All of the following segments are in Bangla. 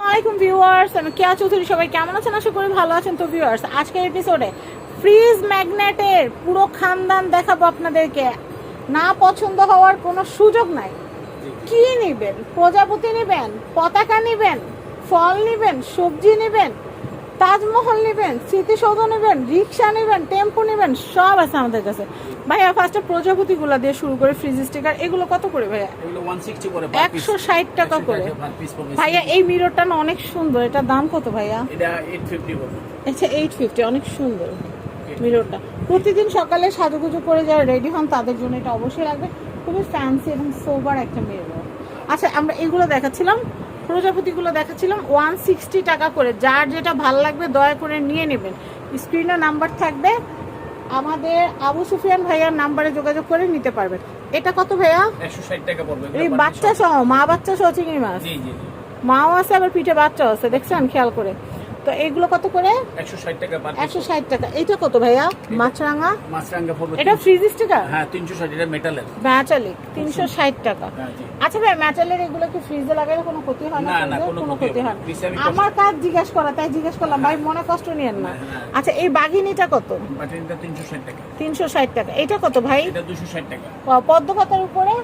আসসালামাইকুম ভিউয়ার্স আমি কেয়া চৌধুরী সবাই কেমন আছেন? আশা করি ভালো আছেন। তো ভিউয়ার্স আজকের এপিসোডে ফ্রিজ ম্যাগনেটের পুরো খানদান দেখাবো আপনাদেরকে। না পছন্দ হওয়ার কোনো সুযোগ নাই। কি নেবেন? প্রজাপতি নেবেন? পতাকা নেবেন? ফল নেবেন? সবজি নেবেন? তাজমহল নেবেন স্মৃতিসৌধ নেবেন রিক্সা নেবেন টেম্পো নেবেন সব আছে আমাদের কাছে। ভাইয়া ফার্স্টে প্রজাপতিগুলো দিয়ে শুরু করে ফ্রিজ স্টিকার এগুলো কত করে ভাইয়া? করে একশো ষাট টাকা করে। ভাইয়া এই মিররটা না অনেক সুন্দর। এটার দাম কত ভাইয়া? এটা 850 পড়বে আচ্ছা এইট ফিফটি অনেক সুন্দর মিররটা প্রতিদিন সকালে সাজুগুজু করে যারা রেডি হন তাদের জন্য এটা অবশ্যই লাগবে। খুবই ফ্যান্সি এবং সোবার একটা মিরর আচ্ছা আমরা এগুলো দেখাচ্ছিলাম। প্রজাপতিগুলো দেখাচ্ছিলাম ওয়ান সিক্সটি টাকা করে। যার যেটা ভালো লাগবে দয়া করে নিয়ে নেবেন। স্ক্রিনে নাম্বার থাকবে। আমাদের আবু সুফিয়ান ভাইয়ার নাম্বারে যোগাযোগ করে নিতে পারবেন। এটা কত ভাইয়া? 160 টাকা পড়বে। এই বাচ্চা সহ মা বাচ্চা সহ চিংড়ি মাছ। মাও আছে আবার পিঠে বাচ্চাও আছে। দেখছেন? খেয়াল করে। তো এইগুলো কত করে? 160 টাকা পার একশো ষাট টাকা। এইটা কত ভাইয়া? মাছরাঙা? মাছরাঙ্গা পড়বে এটা তিনশো- ফ্রিজ স্টিকার হ্যাঁ 360 এটা মেটালের তিনশো ষাট টাকা। হ্যাঁ আচ্ছা ভাই ম্যাটালের এগুলো কি ফ্রিজে লাগালে কোনো ক্ষতি হয় না কোনো ক্ষতি হয় আমার কাজ জিজ্ঞাসা করা তাই জিজ্ঞেস করলাম ভাই মনে কষ্ট নিয়েন না। হ্যাঁ। আচ্ছা এই বাঘিনীটা কত? ব্যাটারিটা 360 টাকা। তিনশো ষাট টাকা। এটা কত ভাই? এটা 260 টাকা। পদ্ম উপরে?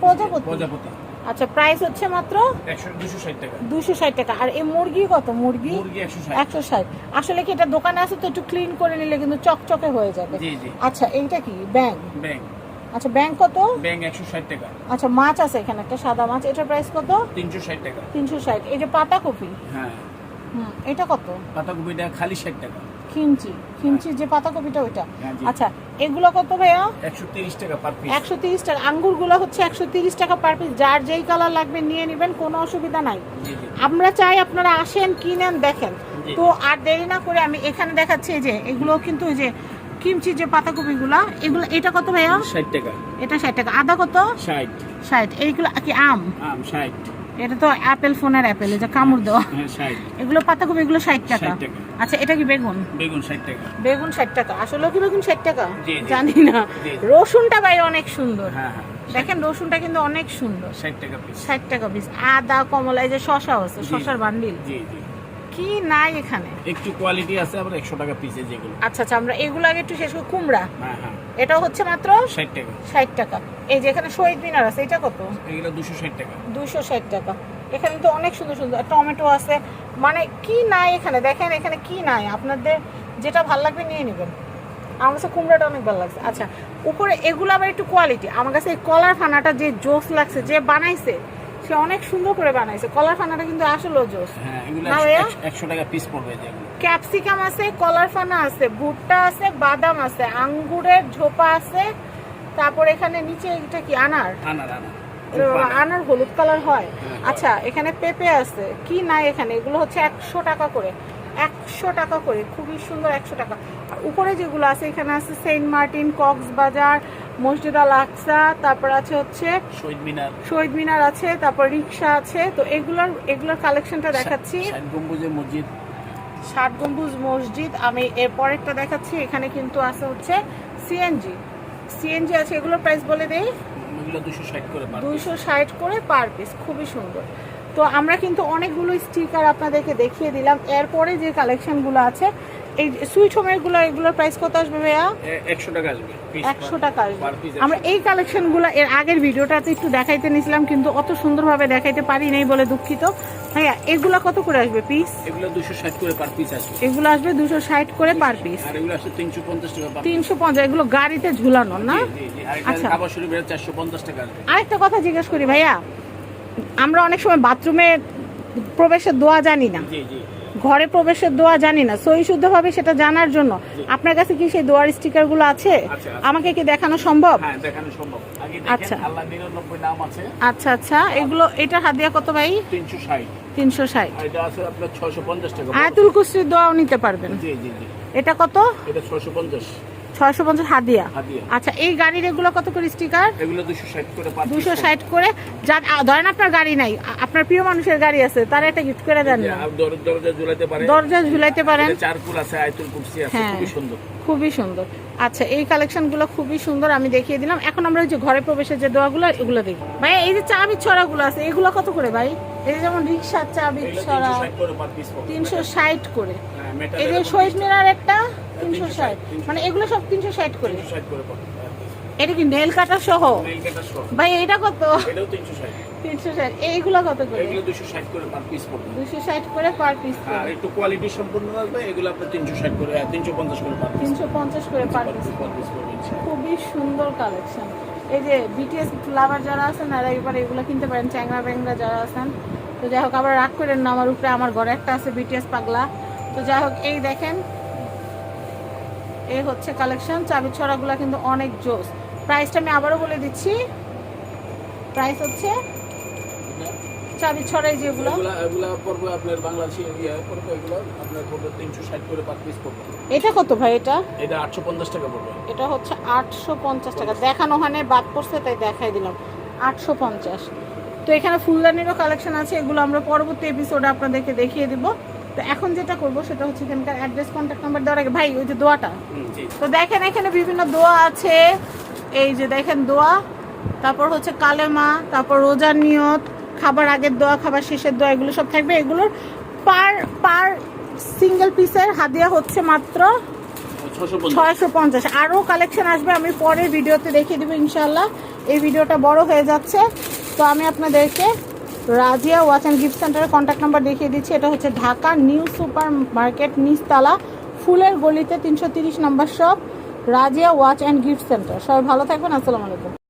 প্রজাপতি। প্রজাপতি। আচ্ছা প্রাইস হচ্ছে মাত্র 100 260 টাকা। দুশো ষাট টাকা। আর এই মুরগি কত? মুরগি মুরগি 160 একশো ষাট। আসলে কি এটা দোকানে আছে তো একটু ক্লিন করে নিলে কিন্তু চকচকে হয়ে যাবে। জি জি। আচ্ছা এইটা কি? ব্যাং আচ্ছা ব্যাং কত? ব্যাং 160 টাকা। আচ্ছা মাছ আছে এখানে একটা সাদা মাছ। এটার প্রাইস কত? 360 টাকা। তিনশো ষাট। এই যে পাতা কপি হ্যাঁ। হুম এটা কত? পাতাকপিটা খালি 60 টাকা। খিমচি খিমচির যে পাতা কপিটা ওইটা। হ্যাঁ, আচ্ছা এগুলো কত ভাইয়া? 130 টাকা পার পিস একশো তিরিশ টাকা। আঙ্গুরগুলো হচ্ছে একশো তিরিশ টাকা পার পিস যার যেই কালার লাগবে নিয়ে নেবেন কোনো অসুবিধা নাই। আমরা চাই আপনারা আসেন কিনেন দেখেন। তো আর দেরি না করে আমি এখানে দেখাচ্ছি যে এগুলো কিন্তু ওই যে কিমচির যে পাতাকপিগুলো এগুলো এটা কত ভাইয়া? 60 টাকা। এটা ষাট টাকা। আদা কত? 60 ষাট। এইগুলো কি আম? আম 60 এটা তো অ্যাপেল ফোনের অ্যাপেল এটা কামড় দেওয়া। হ্যাঁ 60 এগুলো পাতাকপি এগুলো ষাট টাকা। 60 টাকা। আচ্ছা এটা কি বেগুন? বেগুন 60 টাকা। বেগুন ষাট টাকা। আসলে কি বেগুন ষাট টাকা। জানি না। রসুনটা ভাই অনেক সুন্দর। হ্যাঁ হ্যাঁ। দেখেন রসুনটা কিন্তু অনেক সুন্দর। 60 টাকা পিস ষাট টাকা পিস আদা কমলা এই যে শশা আছে শশার বান্ডিল। জি জি। কি নাই এখানে। একটু কোয়ালিটি আছে আবার 100 টাকা পিসে যেগুলো। আচ্ছা আচ্ছা আমরা এগুলো আগে একটু শেষ করি। কুমড়া। হ্যাঁ হ্যাঁ। এটা হচ্ছে মাত্র 60 টাকা। ষাট টাকা। এই যে এখানে শহীদ মিনার আছে এটা কত? এগুলো 260 টাকা। দুশো ষাট টাকা। এখানে তো অনেক সুন্দর সুন্দর টমেটো আছে। মানে কি নাই এখানে? দেখেন এখানে কি নাই? আপনাদের যেটা ভালো লাগবে নিয়ে নেবেন। আমার কাছে কুমড়াটা অনেক ভালো লাগছে। আচ্ছা উপরে এগুলো আবার একটু কোয়ালিটি আমার কাছে এই কলার ফানাটা যে জোস লাগছে যে বানাইছে সে অনেক সুন্দর করে বানাইছে। কলার ফানাটা কিন্তু আসলেও জোস। হ্যাঁ না ভাইয়া? 100 টাকা পিস পড়বে ক্যাপসিকাম আছে কলার ফানা আছে ভুট্টা আছে বাদাম আছে আঙ্গুরের ঝোপা আছে তারপর এখানে নিচে এটা কি আনার? আনার আনার। আনার হলুদ কালার হয়? হ্যাঁ, আচ্ছা এখানে পেঁপে আছে। কি নাই এখানে? এগুলো হচ্ছে একশো টাকা করে। একশো টাকা করে। খুবই সুন্দর একশো টাকা। আর উপরে যেগুলো আছে এখানে আছে সেন্ট মার্টিন কক্সবাজার মসজিদ আল আকসা তারপর আছে হচ্ছে শহীদ মিনার। শহীদ মিনার আছে তারপর রিক্সা আছে। তো এগুলোর এগুলোর কালেকশনটা দেখাচ্ছি। গম্বুজের মসজিদ। ষাট গম্বুজ মসজিদ। আমি এর পরেরটা দেখাচ্ছি। এখানে কিন্তু আছে হচ্ছে সিএনজি সিএনজি আছে এগুলোর প্রাইস বলে দেই? এগুলো 260 করে পার দুইশো ষাট করে পার পিস খুবই সুন্দর। তো আমরা কিন্তু অনেকগুলো স্টিকার আপনাদেরকে দেখিয়ে দিলাম। এরপরে যে কালেকশনগুলো আছে এই সুইট হোমেরগুলো এগুলোর প্রাইস কত আসবে ভাইয়া? 100 টাকা আসবে একশো টাকা আসবে। আমরা এই কালেকশনগুলো এর আগের ভিডিওটাতে একটু দেখাইতে নিয়েছিলাম কিন্তু অত সুন্দরভাবে দেখাইতে পারি নাই বলে দুঃখিত। ভাইয়া এগুলা কত করে আসবে পিস এগুলো 260 করে পার পিস আসবে। এগুলো আসবে দুশো ষাট করে পার পিস আর এগুলো আসবে 350 টাকা তিনশো পঞ্চাশ এগুলো গাড়িতে ঝুলানো না? আচ্ছা। শরীফের 450 টাকা আরেকটা কথা জিজ্ঞেস করি ভাইয়া আমরা অনেক সময় বাথরুমে প্রবেশের দোয়া জানি না। জি জি। ঘরে প্রবেশের দোয়া জানি না। সই শুদ্ধভাবে সেটা জানার জন্য। আপনার কাছে কি সেই দোয়ার স্টিকারগুলো আছে। আমাকে কি দেখানো সম্ভব? হ্যাঁ আচ্ছা। দেখেন আল্লাহ 99 নাম আছে। আচ্ছা আচ্ছা। এগুলো এটা হাদিয়া কত ভাই? তিনশো ষাট। আর এটা আছে আপনার 650 টাকা। আয়াতুল কুসরির দোয়াও নিতে পারবেন। এটা কত? এটা 650 ছয়শো পঞ্চাশ হাদিয়া। আচ্ছা এই গাড়ির এগুলো কত করে স্টিকার দুশো ষাট করে যার ধরেন আপনার গাড়ি নাই আপনার প্রিয় মানুষের গাড়ি আছে তারা একটা গিফট করে দেন দরজা ঝুলাইতে পারেন। হ্যাঁ। খুবই সুন্দর। আচ্ছা এই কালেকশনগুলো খুবই সুন্দর আমি দেখিয়ে দিলাম। এখন আমরা ওই যে ঘরে প্রবেশের যে দোয়াগুলো এগুলো দেখি। ভাই এই যে চাবি ছড়াগুলো আছে এগুলো কত করে ভাই? এই যেমন রিক্সার চাবি ছড়া 360 করে পার পিস তিনশো ষাট করে। হ্যাঁ, এই যে শহীদ মিনার একটা? তিনশো ষাট। মানে এগুলো সব তিনশো ষাট করে। 360 করে পার piece। এটা কি নেল কাটা সহ। ভাই এটা কত? এটাও 360 তিনশো ষাট। এইগুলো কত করে? এগুলো 260 করে পার পিস পড়বে। দুশো ষাট করে পার পিস আর একটু কোয়ালিটি সম্পূর্ণ আসবে এগুলো আপনার 360 করে আর 350 করে পার তিনশো পঞ্চাশ করে পার পিস। খুবই সুন্দর কালেকশন এই যে বিটিএস লাভার যারা আছেন এবার এগুলো কিনতে পারেন। চ্যাংরা ব্যাংরা যারা আছেন। তো যাই হোক আবার রাগ করেন না আমার উপরে আমার ঘরে একটা আছে বিটিএস পাগলা। তো যাই হোক এই দেখেন এই হচ্ছে কালেকশন চাবি ছড়াগুলো কিন্তু অনেক জোস। প্রাইসটা আমি আবারও বলে দিচ্ছি। প্রাইস হচ্ছে চাবি ছড়াই যেগুলো। আপনার বাংলাদেশি ইয়ে পড়বে এগুলো আপনার পড়বে 360 করে পার পিস পড়বে। এটা কত ভাই এটা? এটা 850 টাকা পড়বে। এটা হচ্ছে আটশো পঞ্চাশ টাকা। দেখানো হয় বাদ পড়ছে তাই দেখাই দিলাম। আটশো পঞ্চাশ। তো এখানে ফুলদানিরও কালেকশন আছে এগুলো আমরা পরবর্তী এপিসোডে আপনাদেরকে দেখিয়ে দিব। তো এখন যেটা করব সেটা হচ্ছে এখানকার অ্যাড্রেস কন্ট্যাক্ট নাম্বার দেওয়ার আগে ভাই ওই যে দোয়াটা। তো দেখেন এখানে বিভিন্ন দোয়া আছে। এই যে দেখেন দোয়া। তারপর হচ্ছে কালেমা তারপর রোজার নিয়ত খাবার আগের দোয়া খাবার শেষের দোয়া এগুলো সব থাকবে। এগুলোর পার পার সিঙ্গেল পিসের হাদিয়া হচ্ছে মাত্র ছয়শো পঞ্চাশ। আরও কালেকশন আসবে আমি পরের ভিডিওতে দেখিয়ে দেবো ইনশাল্লাহ এই ভিডিওটা বড় হয়ে যাচ্ছে। তো আমি আপনাদেরকে রাজিয়া ওয়াচ অ্যান্ড গিফট সেন্টারের কন্ট্যাক্ট নাম্বার দেখিয়ে দিচ্ছি। এটা হচ্ছে ঢাকা নিউ সুপার মার্কেট নিচতলা, ফুলের গলিতে তিনশো তিরিশ number shop Razia watch and gift centre. সবাই ভালো থাকবেন, আসসালামু আলাইকুম।